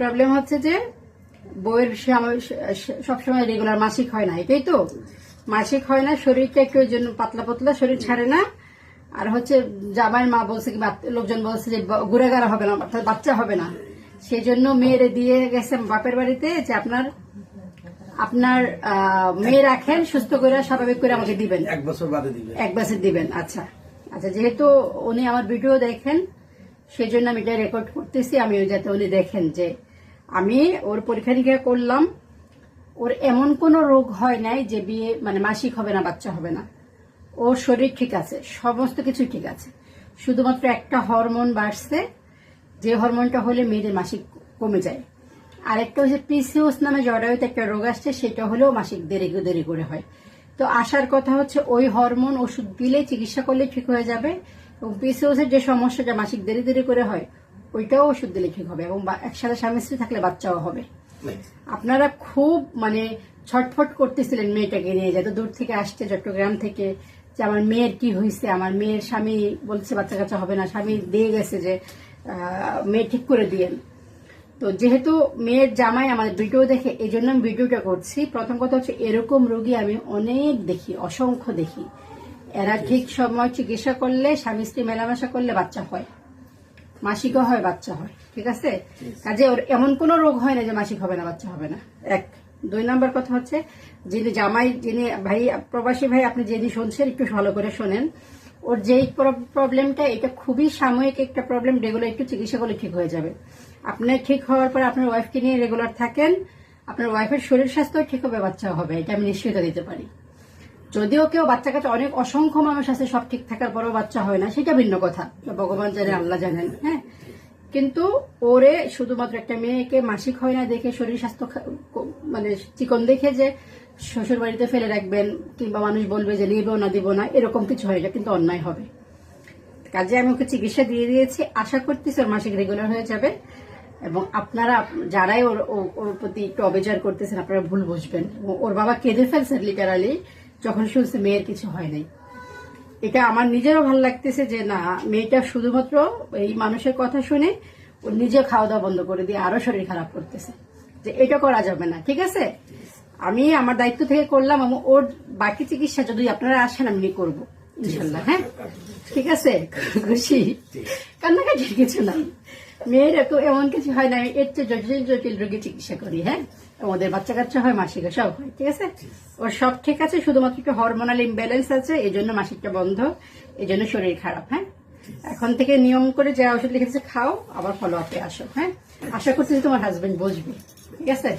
Problem হচ্ছে যে বইয়ের সাম- সবসময় রেগুলার মাসিক হয় না এটাই তো। মাসিক হয় না শরীরটা একটু ওই জন্য পাতলা পাতলা শরীর ছাড়ে না। আর হচ্ছে জামাইয়ের মা বলছে কি লোকজন বলছে যে গুড়াগাড়া হবে না অর্থাৎ বাচ্চা হবে না। সেই জন্য মেয়েরে দিয়ে গেছে বাপের বাড়িতে যে আপনার আপনার মেয়ে রাখেন সুস্থ করে স্বাভাবিক করে আমাকে দিবেন। এক বছর বাদে দিবে এক বছর দিবেন আচ্ছা। আচ্ছা যেহেতু উনি আমার ভিডিও দেখেন সেই জন্য আমি এটা রেকর্ড করতেছি আমি ওই যাতে উনি দেখেন যে আমি ওর পরীক্ষা নিরীক্ষা করলাম। ওর এমন কোনো রোগ হয় নাই যে বিয়ে মানে মাসিক হবে না, বাচ্চা হবে না। ওর শরীর ঠিক আছে, সমস্ত কিছু ঠিক আছে। শুধুমাত্র একটা হরমোন বাড়ছে, যে হরমোনটা হলে মেয়েদের মাসিক কমে যায়। আরেকটা হচ্ছে পিসিওস নামে জরায়ুতে একটা রোগ আসছে, সেটা হলেও মাসিক দেরি দেরি করে হয়। তো আসার কথা হচ্ছে, ওই হরমোন ওষুধ দিলে চিকিৎসা করলে ঠিক হয়ে যাবে। এবং পিসিওস এর যে সমস্যাটা, মাসিক দেরি দেরি করে হয় ওইটাও ওষুধ দিলে ঠিক হবে এবং একসাথে স্বামী স্ত্রী থাকলে বাচ্চাও হবে। আপনারা খুব মানে ছটফট করতেছিলেন মেয়েটাকে নিয়ে যত দূর থেকে আসছে চট্টগ্রাম থেকে যে আমার মেয়ের কি হয়েছে আমার মেয়ের স্বামী বলছে বাচ্চা কাচ্চা হবে না স্বামী দিয়ে গেছে যে মেয়ে ঠিক করে দিয়েন। তো যেহেতু মেয়ের জামাই আমাদের ভিডিও দেখে এই জন্য আমি ভিডিওটা করছি। প্রথম কথা হচ্ছে এরকম রোগী আমি অনেক দেখি অসংখ্য দেখি। এরা ঠিক সময় চিকিৎসা করলে স্বামী স্ত্রী মেলামেশা করলে বাচ্চা হয়। মাসিকও হয় বাচ্চা হয় ঠিক আছে? কাজে ওর এমন কোনো রোগ হয় না যে মাসিক হবে না বাচ্চা হবে না। এক। দুই নম্বর কথা হচ্ছে যিনি জামাই যিনি ভাই প্রবাসী ভাই আপনি যেদি শুনছেন একটু ভালো করে শোনেন। ওর যেই প্রবলেমটা এটা খুবই সাময়িক একটা প্রবলেম রেগুলার একটু চিকিৎসা করলে ঠিক হয়ে যাবে। আপনার ঠিক হওয়ার পর আপনার ওয়াইফকে নিয়ে রেগুলার থাকেন আপনার ওয়াইফের শরীর স্বাস্থ্য ঠিক হবে বাচ্চা হবে এটা আমি নিশ্চয়তা দিতে পারি। যদিও কেউ বাচ্চা কাচ্চা অনেক অসংখ্য মানুষ আছে, সব ঠিক থাকার পরও বাচ্চা হয় না, সেটা ভিন্ন কথা। ভগবান জানেন আল্লাহ জানেন হ্যাঁ? কিন্তু ওরে শুধুমাত্র একটা মেয়েকে মাসিক হয় না দেখে শরীর স্বাস্থ্য মানে চিকন দেখে যে শ্বশুর বাড়িতে ফেলে রাখবেন, কিংবা মানুষ বলবে যে নিবো না, দিব না, এরকম কিছু হয় না কিন্তু অন্যায় হবে। কাজে আমি ওকে চিকিৎসা দিয়ে দিয়েছি, আশা করতেছি ওর মাসিক রেগুলার হয়ে যাবে, এবং আপনারা, যারাই ওর ওর প্রতি একটু অবিচার করতেছেন, আপনারা ভুল বুঝবেন। ওর বাবা কেঁদে ফেলছেন লিটারালি যখন শুনছে মেয়ের কিছু হয় নাই। এটা আমার নিজেরও ভালো লাগতেছে যে না মেয়েটা শুধুমাত্র এই মানুষের কথা শুনে ও নিজে খাওয়া দাওয়া বন্ধ করে দিয়ে আরও শরীর খারাপ করতেছে। যে এটা করা যাবে না ঠিক আছে? আমি আমার দায়িত্ব থেকে করলাম এবং ওর বাকি চিকিৎসা যদি আপনারা আসেন আমি করব ইনশাল্লাহ হ্যাঁ? ঠিক আছে? খুশি? কান্নাকাটির কিছু নাই মেয়ের এত এমন কিছু হয় না এর চেয়ে জটিল জটিল রোগী চিকিৎসা করি হ্যাঁ? ওদের বাচ্চা কাচ্চা হয়, মাসিকা সব হয়, ঠিক আছে? ওর সব ঠিক আছে, শুধুমাত্র একটু হরমোনাল ইমব্যালেন্স আছে এই জন্য মাসিকটা বন্ধ এই জন্য শরীর খারাপ হ্যাঁ? এখন থেকে নিয়ম করে যা ওষুধ লিখেছে খাও, আবার ফলো আপে আসো হ্যাঁ? আশা করছি তোমার হাজবেন্ড বুঝবে, ঠিক আছে?